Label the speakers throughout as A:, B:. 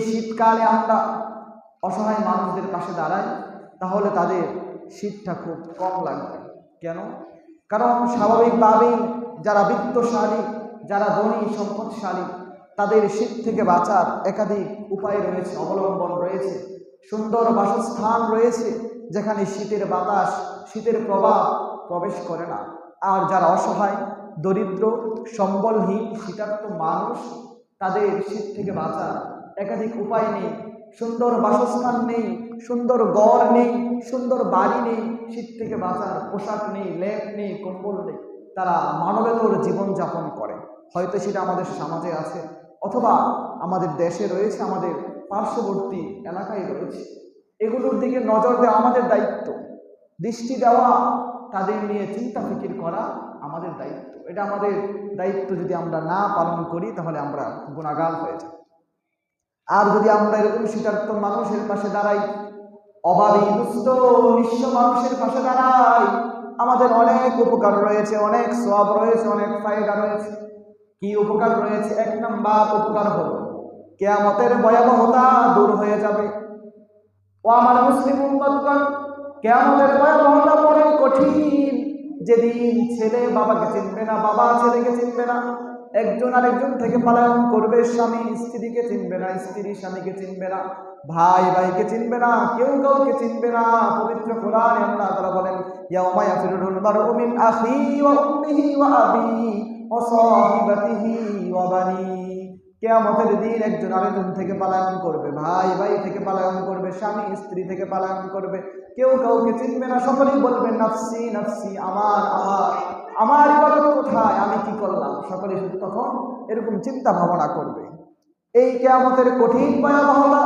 A: শীতকালে আমরা অসহায় মানুষদের পাশে দাঁড়াই, তাহলে তাদের শীতটা খুব কম লাগবে। কেন? কারণ স্বাভাবিকভাবেই যারা বিত্তশালী, যারা ধনী, সম্পদশালী, তাদের শীত থেকে বাঁচার একাধিক উপায় রয়েছে, অবলম্বন রয়েছে। সুন্দর বাসস্থান রয়েছে, যেখানে শীতের বাতাস, শীতের প্রভাব প্রবেশ করে না। আর যারা অসহায়, দরিদ্র, সম্বলহীন, শীতার্থ মানুষ, তাদের শীত থেকে বাঁচার একাধিক উপায় নেই। সুন্দর বাসস্থান নেই, সুন্দর গড় নেই, সুন্দর বাড়ি নেই, শীত থেকে বাঁচার পোশাক নেই, লেপ নেই, কম্বল নেই। তারা মানবেতর জীবনযাপন করে। হয়তো সেটা আমাদের সমাজে আছে, অথবা আমাদের দেশে রয়েছে, আমাদের পার্শ্ববর্তী এলাকায় রয়েছে। এগুলোর দিকে নজর দেওয়া আমাদের দায়িত্ব। দৃষ্টি দেওয়া, তাদের নিয়ে চিন্তা ফিকির করা আমাদের দায়িত্ব। এটা আমাদের দায়িত্ব যদি আমরা না পালন করি, তাহলে আমরা গুণাগার হয়ে যাই আর যদি আমরা এরকম শীতার্থ মানুষের পাশে দাঁড়াই অভাবী দুস্থ, নিঃস্ব মানুষের পাশে দাঁড়াই, আমাদের অনেক উপকার রয়েছে, অনেক সব রয়েছে, অনেক ফায়দা রয়েছে। কি উপকার রয়েছে? এক নাম্বার উপকার হলো, কেয়ামতের ভয়াবহতা দূর হয়ে যাবে। ও আমার মুসলিম উম্মতগণ, কেয়ামতের ভয়াবহতা বড় কঠিন। যেদিন ছেলে বাবাকে চিনবে না, বাবা ছেলেকে চিনবে না একজন আরেকজন থেকে পালায়ন করবে, স্বামী স্ত্রীকে চিনবে না, স্ত্রী স্বামীকে চিনবে না, ভাই ভাইকে চিনবে না, কেউ কাউকে চিনবে না। পবিত্র কোরআন বলেন কেয়ামতের দিন একজন আরেকজন থেকে পালায়ন করবে, ভাই ভাই থেকে পালায়ন করবে, স্বামী স্ত্রী থেকে পালায়ন করবে। কেউ কাউকে চিনবে না, সকলেই বলবে, নাফসি নাফসি, আমার আমার আমার ইবাদত কোথায়? আমি কি করলাম? সকলে তখন এরকম চিন্তা ভাবনা করবে। এই কেয়ামতের কঠিন ভয়াবহতা,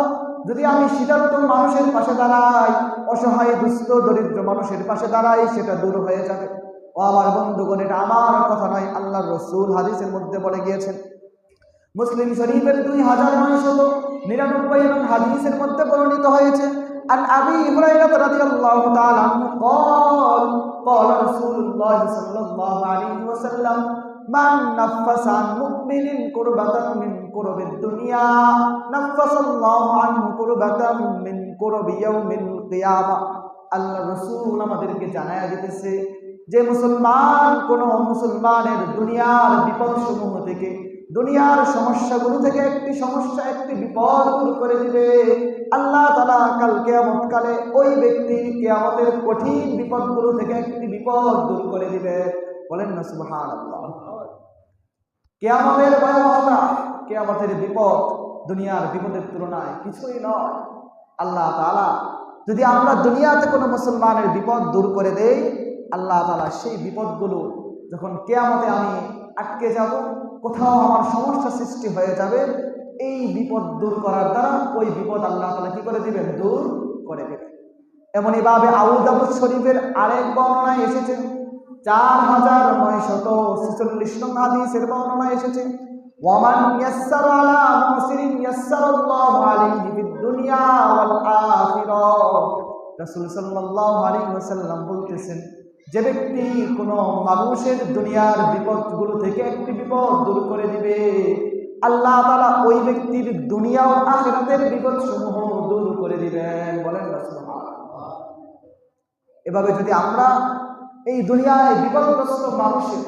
A: যদি আমি শীতার্থ মানুষের পাশে দাঁড়াই, অসহায়, দুস্থ, দরিদ্র মানুষের পাশে দাঁড়াই, সেটা দূর হয়ে যাবে। ও আমার বন্ধুগণ, এটা আমার কথা নয় আল্লাহ রসুল হাদিসের মধ্যে বলে গিয়েছেন মুসলিম শরীফের দুই হাজার নয়শত নিরানব্বই এবং হাদিসের মধ্যে বর্ণিত হয়েছে عن أبي هريرة رضي الله تعالى عنه قال قال رسول الله صلى الله عليه وسلم من نفس عن مؤمن كربة من كرب الدنيا نفس الله عنه كربة من كرب يوم القيامة আল্লাহ রসুল আমাদেরকে জানায় দিতেছে যে মুসলমান কোন মুসলমানের দুনিয়ার বিপদ সমূহ থেকে দুনিয়ার সমস্যাগুলো থেকে একটি সমস্যা, একটি বিপদ দূর করে দিবে। আল্লাহ তালা কাল কেয়ামতকালে ওই ব্যক্তির কেয়ামতের কঠিন বিপদগুলো থেকে একটি বিপদ দূর করে দিবে। বলেন না সুবহান কেয়ামতের ভয়াবহতা, কেয়ামতের বিপদ দুনিয়ার বিপদের তুলনায় কিছুই নয়। আল্লাহ তালা যদি আমরা দুনিয়াতে কোনো মুসলমানের বিপদ দূর করে দেই, আল্লাহ তালা সেই বিপদগুলো যখন কেয়ামতে আমি আটকে যাব কোথাও আমার সমস্যা সৃষ্টি হয়ে যাবে, এই বিপদ দূর করার দ্বারা ওই বিপদ আল্লাহ তালা কি করে দিবেন? দূর করে দেবেন। এমনইভাবে আউদাবুদ শরীফের আরেক বর্ণনায় এসেছে, চার হাজার নয় শত ছেচল্লিশ নং হাদিসের বর্ণনায় এসেছে, ওয়ামান ইয়াসসার আলা মুসিরিন ইয়াসসারাল্লাহু আলাইহি ফিদ দুনিয়া ওয়াল আখিরাহ। রাসূল সাল্লাল্লাহু আলাইহি ওয়াসাল্লাম বলতেছেন যে ব্যক্তি কোনো মানুষের দুনিয়ার বিপদগুলো থেকে একটি বিপদ দূর করে দিবে, আল্লাহ তাআলা ওই ব্যক্তির দুনিয়া ও আখিরাতের বিপদ সমূহ দূর করে দিবেন। বলেন এভাবে যদি আমরা এই দুনিয়ায় বিপদগ্রস্ত মানুষের,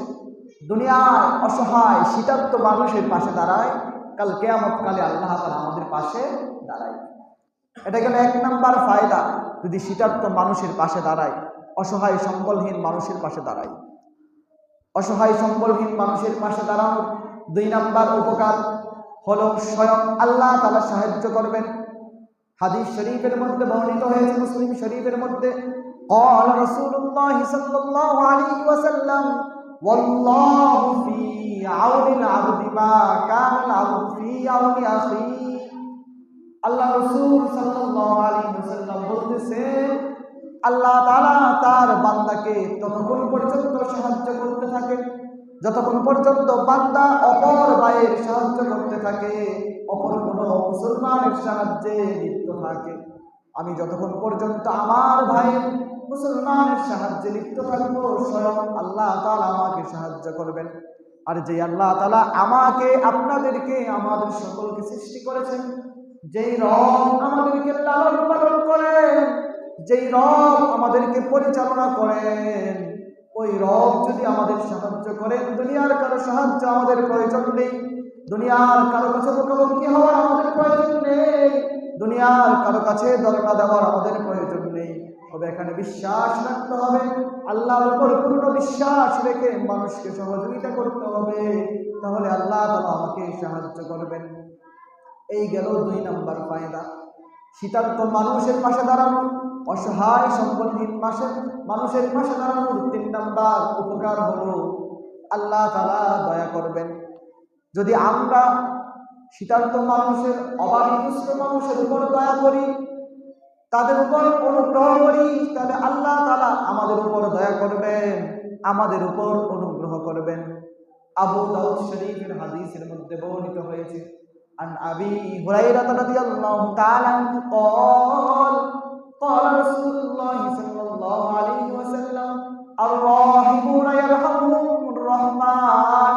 A: দুনিয়ায় অসহায়, শীতার্থ মানুষের পাশে দাঁড়ায়, কাল কেয়ামত কালে আল্লাহ তালা আমাদের পাশে দাঁড়ায়। এটা গেল এক নাম্বার ফায়দা। যদি শীতার্থ মানুষের পাশে দাঁড়ায় অসহায় সম্বলহীন মানুষের পাশে দাঁড়ায় অসহায় সম্বলহীন মানুষের পাশে দাঁড়ানোর দুই নাম্বার উপকার হলো স্বয়ং আল্লাহ তালা সাহায্য করবেন হাদিস শরীফের মধ্যে বর্ণিত হয়েছে মুসলিম শরীফের মধ্যে قال رسول الله صلى الله عليه وسلم والله في عون العبد ما كان العبد في عون أخيه আল্লাহ রসুল সাল্লাল্লাহু আলাইহি ওয়াসাল্লাম বলতেছেন আল্লাহ তালা তার বান্দাকে ততক্ষণ পর্যন্ত সাহায্য করতে থাকে, যতক্ষণ পর্যন্ত বান্দা অপর ভাইয়ের সাহায্য করতে থাকে, অপর কোনো মুসলমানের সাহায্যে লিপ্ত থাকে। আমি যতক্ষণ পর্যন্ত আমার ভাইয়ের মুসলমানের সাহায্যে লিপ্ত থাকব, স্বয়ং আল্লাহ তালা আমাকে সাহায্য করবেন। আর যে আল্লাহ তালা আমাকে, আপনাদেরকে, আমাদের সকলকে সৃষ্টি করেছেন, যেই রব আমাদেরকে লালন পালন করেন যেই রব আমাদেরকে পরিচালনা করেন, ওই রব যদি আমাদের সাহায্য করেন, দুনিয়ার কারও সাহায্য আমাদের প্রয়োজন নেই। দুনিয়ার কারও কাছে মুখোমুখি হওয়ার আমাদের প্রয়োজন নেই। দুনিয়ার কারও কাছে দরকা দেওয়ার আমাদের প্রয়োজন নেই। তবে এখানে বিশ্বাস রাখতে হবে, আল্লাহর উপর পূর্ণ বিশ্বাস রেখে মানুষকে সহযোগিতা করতে হবে। তাহলে আল্লাহ তালা আমাকে সাহায্য করবেন। এই গেল দুই নাম্বার ফায়দা। শীতার্থ মানুষের পাশে দাঁড়ানো। অসহায় সম্পন্নহীন পাশে মানুষের পাশে দাঁড়ানোর তিন নাম্বার উপকার হলো আল্লাহ তালা দয়া করবেন যদি আমরা শীতার্থ মানুষের অভাবী দুষ্ট মানুষের উপর দয়া করি তাদের উপর অনুগ্রহ করি তাহলে আল্লাহ তালা আমাদের উপর দয়া করবেন আমাদের উপর অনুগ্রহ করবেন আবু দাউদ শরীফের হাদিসের মধ্যে বর্ণিত হয়েছে عن أبي هريرة رضي الله تعالى عنه قال قال رسول الله صلى الله عليه وسلم الراحمون يرحمهم الرحمن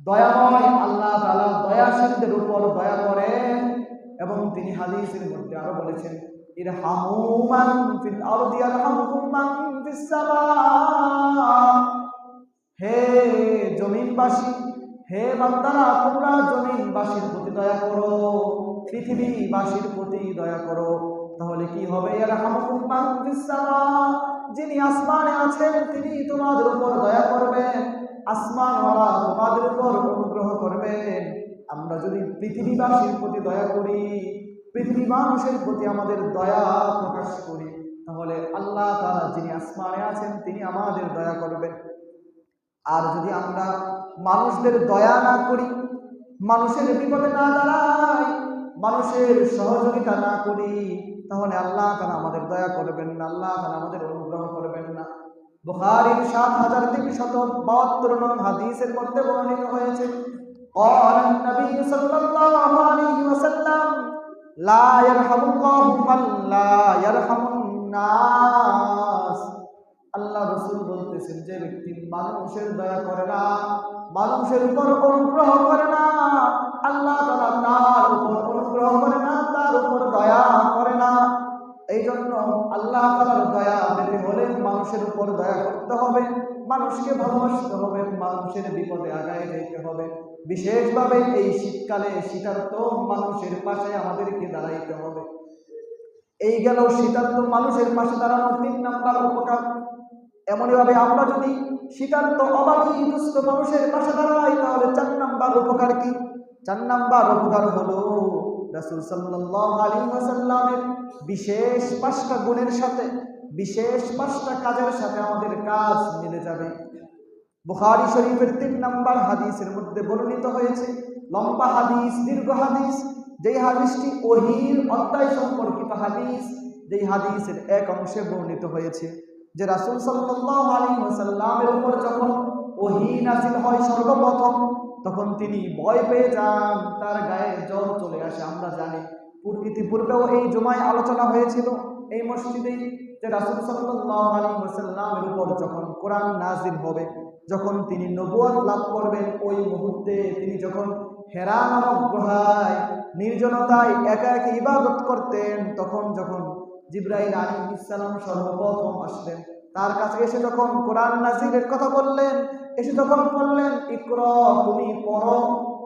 A: দয়াময় আল্লাহ তাআলা দয়াশীলদের উপর দয়া করেন এবং তিনি হাদিসের মধ্যে আরো বলেছেন ইরহামু মান ফিল আরদি ইয়ারহামুকুম মান ফিস সামা হে জমিনবাসী হে বান্দারা তোমরা জমিনবাসীর প্রতি দয়া করো পৃথিবীবাসীর প্রতি দয়া করো তাহলে কি হবে? যিনি আসমানে আছেন, তিনি তোমাদের উপর দয়া করবেন। আসমানওয়ালা তোমাদের উপর অনুগ্রহ করবেন। আমরা যদি পৃথিবীবাসীর প্রতি দয়া করি, পৃথিবী মানুষের প্রতি আমাদের দয়া প্রকাশ করি, তাহলে আল্লাহ তারা যিনি আসমানে আছেন, তিনি আমাদের দয়া করবেন। আর যদি আমরা মানুষদের দয়া না করি, মানুষের বিপদে না দাঁড়াই, মানুষের সহযোগিতা না করি তাহলে আল্লাহ তারা আমাদের দয়া করবেন না আল্লাহ তারা আমাদের অনুগ্রহ করবেন না বুখারীর সাত হাজার থেকে শত বাহাত্তর নং হাদিসের মধ্যে বর্ণিত হয়েছে قال النبي صلى الله عليه وسلم لا يرحم الله من لا يرحم الناس আল্লাহ রসুল বলতেছেন, যে ব্যক্তি মানুষের দয়া করে না, মানুষের উপর অনুগ্রহ করে না, আল্লাহ তারা তার উপর অনুগ্রহ করে না, তার উপর দয়া করে না এই জন্য আল্লাহ তালার দয়া পেতে হলে মানুষের উপর দয়া করতে হবে, মানুষকে ভালোবাসতে হবে, মানুষের বিপদে আগায় যেতে হবে। বিশেষভাবে এই শীতকালে শীতার্থ মানুষের পাশে আমাদেরকে দাঁড়াইতে হবে। এই গেল শীতার্থ মানুষের পাশে দাঁড়ানোর তিন নাম্বার উপকার। এমনইভাবে আমরা যদি শীতার্থ অভাবী দুস্থ মানুষের পাশে দাঁড়াই, তাহলে চার নাম্বার উপকার কি? চার নাম্বার উপকার হলো রাসুল সাল্লাহ আলী বিশেষ পাঁচটা গুণের সাথে, বিশেষ পাঁচটা কাজের সাথে আমাদের কাজ মিলে যাবে। বুখারি শরীফের তিন নাম্বার হাদিসের মধ্যে বর্ণিত হয়েছে, লম্বা হাদিস, দীর্ঘ হাদিস, যেই হাদিসটি ওহির অধ্যায় সম্পর্কিত হাদিস, যেই হাদিসের এক অংশে বর্ণিত হয়েছে। যে রাসুল সাল্লাহ আলী ওসাল্লামের উপর যখন ওহি নাসিল হয় সর্বপ্রথম, তখন তিনি ভয় পেয়ে যান, তার গায়ে জ্বর চলে আসে। আমরা জানি পূর- ইতিপূর্বেও এই জমায় আলোচনা হয়েছিল এই মসজিদেই যে রাসুল সাল্লাহ আলী ওসাল্লামের উপর যখন কোরআন নাজিল হবে, যখন তিনি নবুয়াত লাভ করবেন, ওই মুহূর্তে তিনি যখন হেরা নামক নির্জনতায় একা একা ইবাদত করতেন, তখন যখন জিব্রাইল আলী ইসালাম সর্বপ্রথম আসলেন। তার কাছে এসে যখন কোরআন নাজিরের কথা বললেন, এসে যখন বললেন, ইকর, তুমি পড়ো,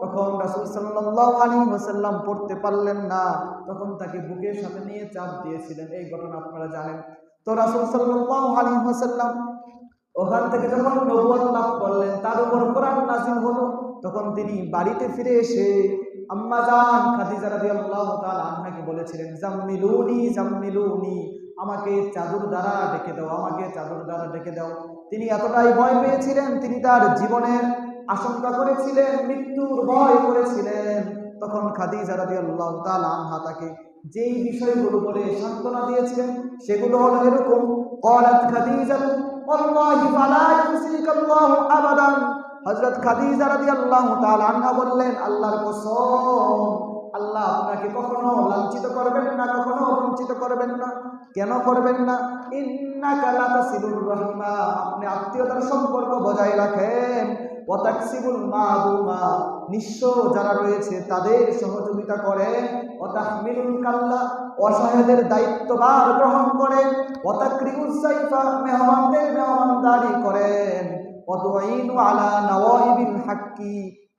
A: তখন রাসুল সাল্লাহ আলী ওসাল্লাম পড়তে পারলেন না। তখন তাকে বুকের সাথে নিয়ে চাপ দিয়েছিলেন। এই ঘটনা আপনারা জানেন। তো রাসুল সাল্লাহ আলী ওসাল্লাম ওখান থেকে যখন নবুয়ত লাভ করলেন, তার উপর কোরআন নাজিল হলো। তখন তিনি বাড়িতে ফিরে এসে আম্মা জান খাদিজা রাদিয়াল্লাহু তাআলা আনহাকে বলেছিলেন জাম্মিলুনি জাম্মিলুনি আমাকে চাদর দ্বারা ডেকে দাও আমাকে চাদর দ্বারা ডেকে দাও তিনি এতটাই ভয় পেয়েছিলেন তিনি তার জীবনের আশঙ্কা করেছিলেন মৃত্যুর ভয় করেছিলেন তখন খাদিজা রাদিয়াল্লাহু তাআলা আনহা তাকে যেই বিষয়গুলো বলে সান্ত্বনা দিয়েছিলেন সেগুলো হলো এরকম قالت খাদিজা والله فلا يخزيك الله ابدا হযরত খাদিজা রাদিয়াল্লাহু তাআলা আনহা বললেন, আল্লাহর কসম, আল্লাহ আপনাকে কখনো লাঞ্ছিত করবেন না, কখনো বঞ্চিত করবেন না। কেন করবেন না? ইন্নাকা লাতাসিলুর রহিমা, আপনি আত্মীয়তার সম্পর্ক বজায় রাখেন। ওয়াতাকসিবুল মাদুমা নিঃস্ব যারা রয়েছে তাদের সহযোগিতা করেন। ওয়াতাহমিলুল কাল্লা, অসহায়দের দায়িত্বভার গ্রহণ করেন। ওয়াতাকরিউস সাইফা, মেহমানদের মেহমানদারি করেন। হাক্কি,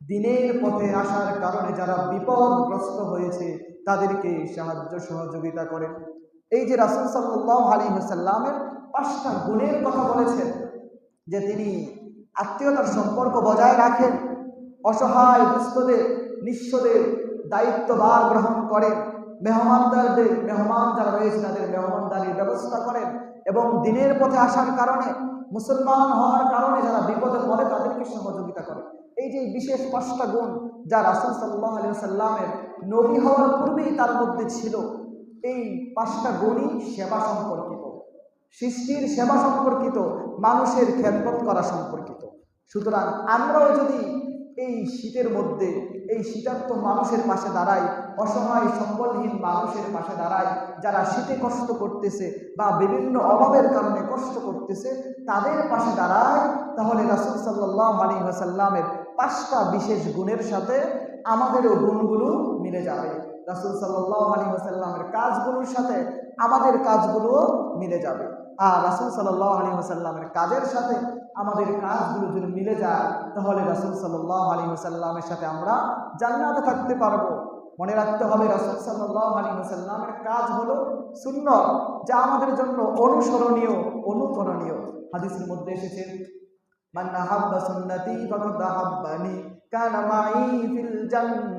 A: দিনের পথে আসার কারণে যারা বিপদগ্রস্ত হয়েছে, তাদেরকে সাহায্য সহযোগিতা করেন এই যে রাসুল সাল্লাহ আলী হাসাল্লামের পাঁচটা গুণের কথা বলেছেন, যে তিনি আত্মীয়তার সম্পর্ক বজায় রাখেন, অসহায়, দুস্থদের, নিঃস্বদের দায়িত্বভার গ্রহণ করেন, মেহমানদারদের, মেহমান যারা রয়েছে তাদের মেহমানদারির ব্যবস্থা করেন এবং দিনের পথে আসার কারণে মুসলমান হওয়ার কারণে যারা বিপদে পড়ে তাদেরকে সহযোগিতা করে। এই যে বিশেষ পাঁচটা গুণ যা রাসুল সাল্লাহ আলী সাল্লামের নবী হওয়ার পূর্বেই তার মধ্যে ছিল, এই পাঁচটা গুণই সেবা সম্পর্কিত। সৃষ্টির সেবা সম্পর্কিত, মানুষের খেদমত করা সম্পর্কিত। সুতরাং আমরাও যদি এই শীতের মধ্যে, এই শীতার্থ মানুষের পাশে দাঁড়ায়, অসহায় সম্বলহীন মানুষের পাশে দাঁড়ায়, যারা শীতে কষ্ট করতেছে বা বিভিন্ন অভাবের কারণে কষ্ট করতেছে, তাদের পাশে দাঁড়ায়, তাহলে রাসুল সাল্লাহ আলী সাল্লামের পাঁচটা বিশেষ গুণের সাথে আমাদেরও গুণগুলো মিলে যাবে। রাসুল সাল্লাহ আলী সাল্লামের কাজগুলোর সাথে আমাদের কাজগুলোও মিলে যাবে। আর রাসুল সাল্লাহ আলী সাল্লামের কাজের সাথে আমাদের কাজগুলো যদি মিলে যায়, তাহলে রাসুল সাল্লাহ আলী সাল্লামের সাথে আমরা জান্নাতে থাকতে পারব। মনে রাখতে হবে, রাসুল সাল্লাহ আলী সাল্লামের কাজ হলো শূন্য যা আমাদের জন্য অনুসরণীয়, অনুকরণীয়। হাদিসের মধ্যে এসেছে, মান আহাব্বা সুন্নতি ফাকাদ কানা মাই ফিল জান্নাহ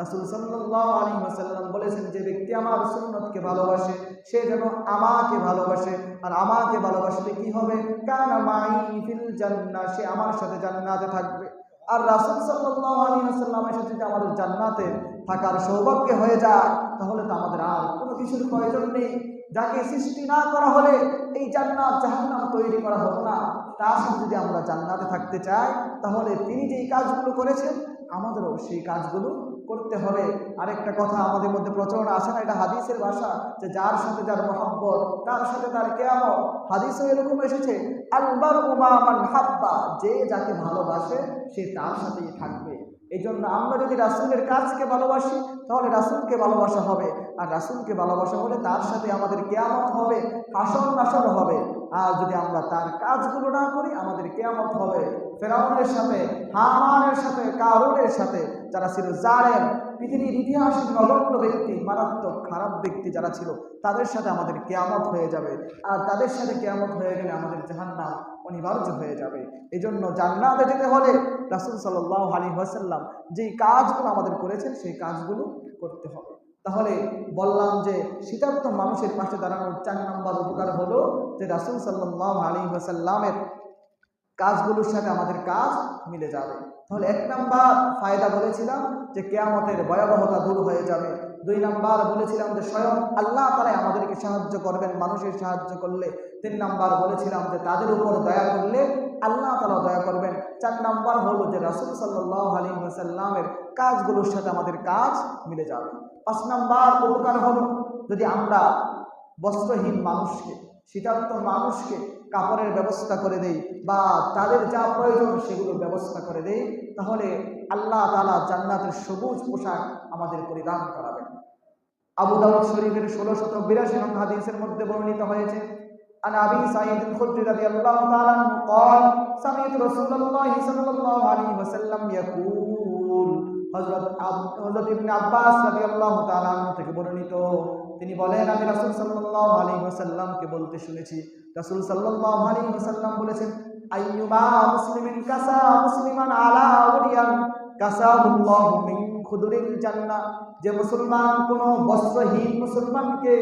A: রাসূল সাল্লাল্লাহু আলাইহি ওয়াসাল্লাম বলেছেন, যে ব্যক্তি আমার সুন্নতকে ভালোবাসে, সে যেন আমাকে ভালোবাসে, আর আমাকে ভালোবাসলে কি হবে? কানা ফিল জান্নাহ, সে আমার সাথে জান্নাতে থাকবে। আর রাসূল সাল্লাল্লাহু আলাইহি ওয়াসাল্লামের সাথে যদি আমাদের জান্নাতে থাকার সৌভাগ্য হয়ে যায়, তাহলে তো আমাদের আর কোনো কিছুর প্রয়োজন নেই। যাকে সৃষ্টি না করা হলে এই জান্নাত, জাহান্নাম তৈরি করা হতো না। তার সাথে যদি আমরা জান্নাতে থাকতে চাই, তাহলে তিনি যে যেই কাজগুলো করেছেন আমাদেরও সেই কাজগুলো করতে হবে। আরেকটা কথা আমাদের মধ্যে প্রচলন আছে না, এটা হাদিসের ভাষা যে যার সাথে যার মহাব্বত, তার সাথে তার কেয়ামত। হাদিসও এরকম এসেছে আলবার উমামান হাব্বা, যে যাকে ভালোবাসে, সে তার সাথেই থাকবে। এই জন্য আমরা যদি রাসুলের কাজকে ভালোবাসি, তাহলে রাসুলকে ভালোবাসা হবে। আর রাসুলকে ভালোবাসা হলে তার সাথে আমাদের কেয়ামত হবে হাসন নাসন হবে। আর যদি আমরা তার কাজগুলো না করি, আমাদের কেয়ামত হবে। ফেরাউনের সাথে, হামানের সাথে, কারুনের সাথে যারা ছিল জালেম, পৃথিবীর ইতিহাসের নগণ্য ব্যক্তি, মারাত্মক খারাপ ব্যক্তি যারা ছিল, তাদের সাথে আমাদের কেয়ামত হয়ে যাবে। আর তাদের সাথে কেয়ামত হয়ে গেলে আমাদের জাহান্নাম অনিবার্য হয়ে যাবে। এই জন্য জান্নাতে যেতে হলে রাসুল সাল্লাহ আলী ওয়াসাল্লাম যেই কাজগুলো আমাদের করেছেন, সেই কাজগুলো করতে হবে। তাহলে বললাম যে শীতার্থ মানুষের পাশে দাঁড়ানোর চার নম্বর উপকার হলো যে রাসুল সাল্লাহ আলী ওয়াসাল্লামের কাজগুলোর সাথে আমাদের কাজ মিলে যাবে। তাহলে এক নাম্বার ফায়দা বলেছিলাম যে কেয়ামতের ভয়াবহতা দূর হয়ে যাবে। দুই নাম্বার বলেছিলাম যে স্বয়ং আল্লাহ তারাই আমাদেরকে সাহায্য করবেন, মানুষের সাহায্য করলে। তিন নাম্বার বলেছিলাম যে তাদের উপর দয়া করলে আল্লাহ তালা দয়া করবেন। চার নাম্বার হলো যে রাসুল সাল্লাহ আলী সাল্লামের কাজগুলোর সাথে আমাদের কাজ মিলে যাবে। পাঁচ নাম্বার উপকার হলো যদি আমরা বস্ত্রহীন মানুষকে শীতার্থ মানুষকে কাপড়ের ব্যবস্থা করে দেই বা তাদের যা প্রয়োজন সেগুলোর ব্যবস্থা করে দেই তাহলে আল্লাহ তালা জান্নাতের সবুজ পোশাক আমাদের পরিধান করাবেন আবু দাউদ শরীফের ষোলো শত বিরাশি নং হাদিসের মধ্যে বর্ণিত হয়েছে عن ابي سعيد الخدري رضي الله تعالى عنه قال سمعت رسول الله صلى الله عليه وسلم يقول বর্ণিত। তিনি বলেন, আমি রাসূল ওয়াসাল্লামকে বলতে শুনেছি। রাসূল ওয়াসাল্লাম বলেছেন কাসা মুসলিমান মিন যে মুসলমান কোন বস্ত্রহীন মুসলমানকে,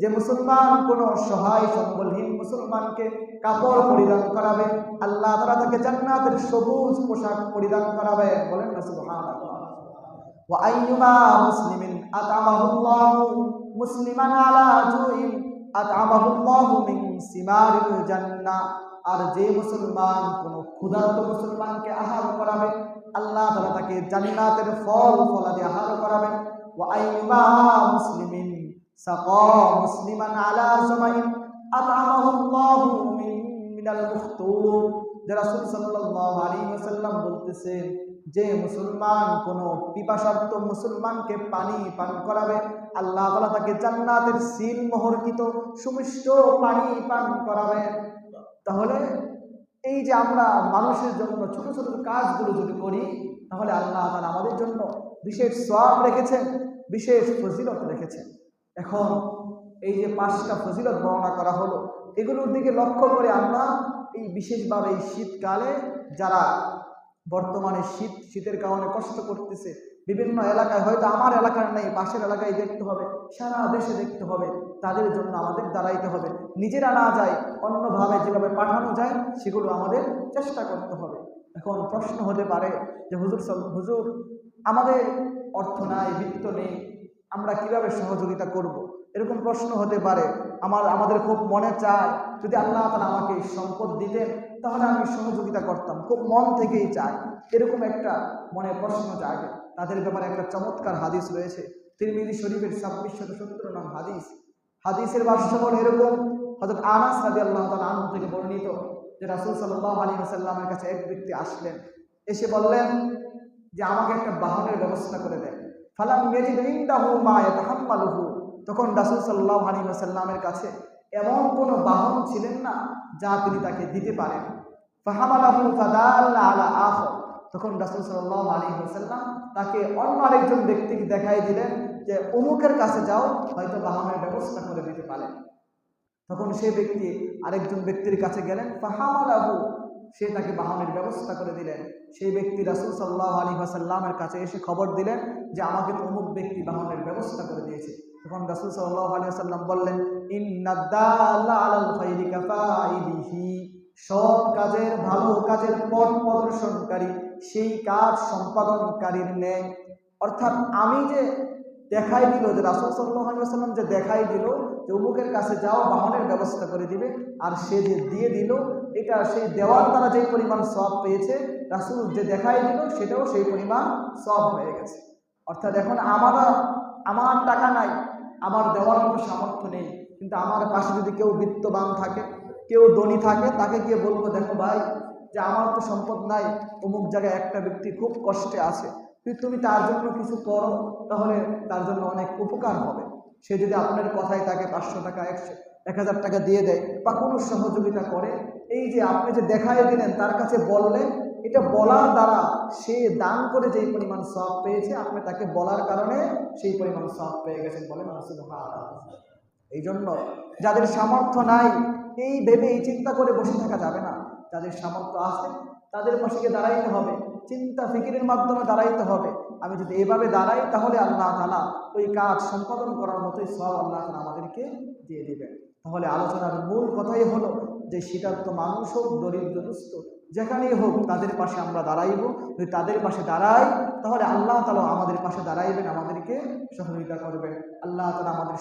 A: যে মুসলমান কোন সহায় সম্বলহীন মুসলমানকে কাপড় পরিধান করাবে। আল্লাহ তারা তাকে জান্নাতের সবুজ পোশাক পরিধান করাবে বলেন না, সুবহানাল্লাহ। ওয়া আইয়ুমা মুসলিমিন আতআমাহুল্লাহু মুসলিমান আলা জুইন আতআমাহুল্লাহু মিন সিমারিল জান্নাহ আর যে মুসলমান, কোন ক্ষুধার্ত মুসলমানকে আহার করাবে, আল্লাহ তাআলা তাকে জান্নাতের ফল ফলাদি আহার করাবেন ওয়া আইয়ুমা মুসলিমিন সাকা মুসলিমান আলা জামাইন আতআমাহুল্লাহু মিন মিনাল মুখতুম যে রাসূল সাল্লাল্লাহু আলাইহি ওয়াসাল্লাম বলতেছেন যে মুসলমান, কোন পিপাসার্থ মুসলমানকে পানি পান করাবে, আল্লাহ তাআলা তাকে জান্নাতের সিল মোহরকৃত সুমিষ্ট পানি পান করাবে। তাহলে এই যে আমরা মানুষের জন্য ছোট ছোট কাজগুলো যদি করি, তাহলে আল্লাহ তাআলা আমাদের জন্য বিশেষ সওয়াব রেখেছেন, বিশেষ ফজিলত রেখেছেন। এখন এই যে পাঁচটা ফজিলত বর্ণনা করা হলো, এগুলোর দিকে লক্ষ্য করে আমরা এই বিশেষভাবে এই শীতকালে যারা বর্তমানে শীত, শীতের কারণে কষ্ট করতেছে। বিভিন্ন এলাকায় হয়তো আমার এলাকার নেই, পাশের এলাকায় দেখতে হবে, সারা দেশে দেখতে হবে, তাদের জন্য আমাদের দাঁড়াইতে হবে। নিজেরা না যায়, অন্যভাবে যেভাবে পাঠানো যায়, সেগুলো আমাদের চেষ্টা করতে হবে। এখন প্রশ্ন হতে পারে যে, হুজুর হুজুর, আমাদের অর্থ নাই, বৃত্ত নেই, আমরা কীভাবে সহযোগিতা করব। এরকম প্রশ্ন হতে পারে। আমার, আমাদের খুব মনে চায়, যদি আল্লাহ তালা আমাকে সম্পদ দিতেন, তাহলে আমি সহযোগিতা করতাম, খুব মন থেকেই চাই এরকম একটা মনে প্রশ্ন জাগে। তাদের ব্যাপারে একটা চমৎকার হাদিস রয়েছে। তিরমিজি শরীফের ছাব্বিশ শত সত্তর নাম হাদিস। হাদিসের বাস্তবন এরকম হজরত আনাস রাজি আল্লাহ তালা আনহু থেকে বর্ণিত, যে রাসুল সাল্লাহ আলী সাল্লামের কাছে এক ব্যক্তি আসলেন। এসে বললেন যে, আমাকে একটা বাহনের ব্যবস্থা করে দেন। ফালাম মেজিদ ইন্দাহু মা ইয়াতাহাম্মালুহু। তখন রাসূল সাল্লাল্লাহু আলাইহি সাল্লামের কাছে এমন কোনো বাহন ছিলেন না যা তিনি তাকে দিতে পারেন। ফাহামালাহু ফাদাল্লা আলা আখর। তখন রাসূল সাল্লাহ আলাইহি ওয়াসাল্লাম তাকে অন্য আরেকজন ব্যক্তিকে দেখাই দিলেন যে, অমুকের কাছে যাও, হয়তো বাহনের ব্যবস্থা করে দিতে পারেন তখন সে ব্যক্তি আরেকজন ব্যক্তির কাছে গেলেন। ফাহামালাহু, সে তাকে বাহনের ব্যবস্থা করে দিলেন। সেই ব্যক্তি রাসুল সাল্লাহ আলী সাল্লামের কাছে এসে খবর দিলেন যে, আমাকে অমুক ব্যক্তি বাহনের ব্যবস্থা করে দিয়েছে। তখন রাসুল সাল্লাম বললেন সৎ কাজের, ভালো কাজের পথ প্রদর্শনকারী, সেই কাজ সম্পাদনকারীর ন্যায়। অর্থাৎ আমি যে দেখাই দিল, যে রাসুল সাল্লাম যে দেখাই দিল, যে অমুকের কাছে যাও, বাহনের ব্যবস্থা করে দিবে, আর সে যে দিয়ে দিল, এটা সেই দেওয়ার দ্বারা যে পরিমাণ সব পেয়েছে, রাসুল যে দেখাই দিল, সেটাও সেই পরিমাণ সব হয়ে গেছে। অর্থাৎ এখন আমার আমার টাকা নাই আমার দেওয়ার কোনো সামর্থ্য নেই। কিন্তু আমার পাশে যদি কেউ বিত্তবান থাকে, কেউ ধনী থাকে, তাকে গিয়ে বলব, দেখো ভাই, যে আমার তো সম্পদ নাই, অমুক জায়গায় একটা ব্যক্তি খুব কষ্টে আছে। কিন্তু তুমি তার জন্য কিছু করো, তাহলে তার জন্য অনেক উপকার হবে। সে যদি আপনার কথায় তাকে পাঁচশো টাকা, একশো, এক হাজার টাকা দিয়ে দেয় বা কোনো সহযোগিতা করে, এই যে আপনি যে দেখাই দিলেন, তার কাছে বললেন এটা বলার দ্বারা সে দান করে যেই পরিমাণ সব পেয়েছে, আপনি তাকে বলার কারণে সেই পরিমাণ সব পেয়ে গেছেন বলেন এই জন্য যাদের সামর্থ্য নাই, এই ভেবে, এই চিন্তা করে বসে থাকা যাবে না। যাদের সামর্থ্য আছে, তাদের পাশে দাঁড়াইতে হবে। চিন্তা ফিকিরের মাধ্যমে দাঁড়াইতে হবে। আমি যদি এভাবে দাঁড়াই, তাহলে আল্লাহ তালা ওই কাজ সম্পাদন করার মতোই সব আল্লাহ তালা আমাদেরকে দিয়ে দিবেন। তাহলে আলোচনার মূল কথাই হলো যে শীতার্থ মানুষ হোক, দরিদ্র দুস্থ যেখানেই হোক তাদের পাশে আমরা দাঁড়াইব। যদি তাদের পাশে দাঁড়াই, তাহলে আল্লাহ তালা আমাদের পাশে দাঁড়াইবেন, আমাদেরকে সহযোগিতা করবেন। আল্লাহ তালা আমাদের